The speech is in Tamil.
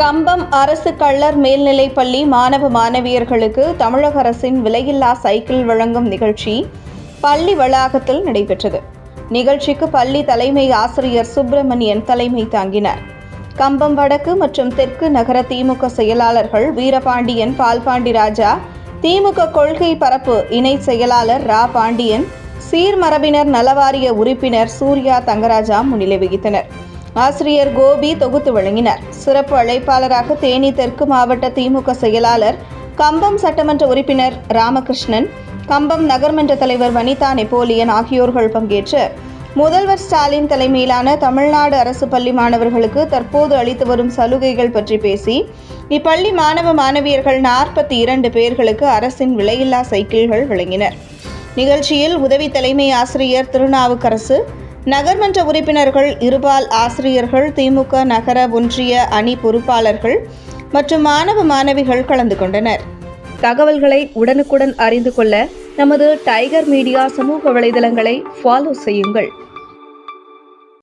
கம்பம் அரசு கள்ளர் மேல்நிலைப் பள்ளி மாணவ மாணவியர்களுக்கு தமிழக அரசின் விலையில்லா சைக்கிள் வழங்கும் நிகழ்ச்சி பள்ளி வளாகத்தில் நடைபெற்றது. நிகழ்ச்சிக்கு பள்ளி தலைமை ஆசிரியர் சுப்பிரமணியன் தலைமை தாங்கினார். கம்பம் வடக்கு மற்றும் தெற்கு நகர திமுக செயலாளர்கள் வீரபாண்டியன் பால்பாண்டி ராஜா திமுக கொள்கை பரப்பு இணை செயலாளர் ரா. பாண்டியன் சீர்மரபினர் நலவாரிய உறுப்பினர் சூர்யா தங்கராஜா முன்னிலை வகித்தனர். ஆசிரியர் கோபி தொகுத்து வழங்கினர். சிறப்பு அழைப்பாளராக தேனி தெற்கு மாவட்ட திமுக செயலாளர் கம்பம் சட்டமன்ற உறுப்பினர் ராமகிருஷ்ணன் கம்பம் நகர்மன்ற தலைவர் வனிதா நெப்போலியன் ஆகியோர்கள் பங்கேற்று முதல்வர் ஸ்டாலின் தலைமையிலான தமிழ்நாடு அரசு பள்ளி மாணவர்களுக்கு தற்போது அளித்து வரும் சலுகைகள் பற்றி பேசி இப்பள்ளி மாணவ மாணவியர்கள் நாற்பத்தி இரண்டு பேர்களுக்கு அரசின் விலையில்லா சைக்கிள்கள் வழங்கினர். நிகழ்ச்சியில் உதவி தலைமை ஆசிரியர் திருநாவுக்கரசு நகர்மன்ற உறுப்பினர்கள் இருபால் ஆசிரியர்கள் திமுக நகர ஒன்றிய அணி பொறுப்பாளர்கள் மற்றும் மாணவ மாணவிகள் கலந்து கொண்டனர். தகவல்களை உடனுக்குடன் அறிந்து கொள்ள நமது டைகர் மீடியா சமூக வலைதளங்களை ஃபாலோ செய்யுங்கள்.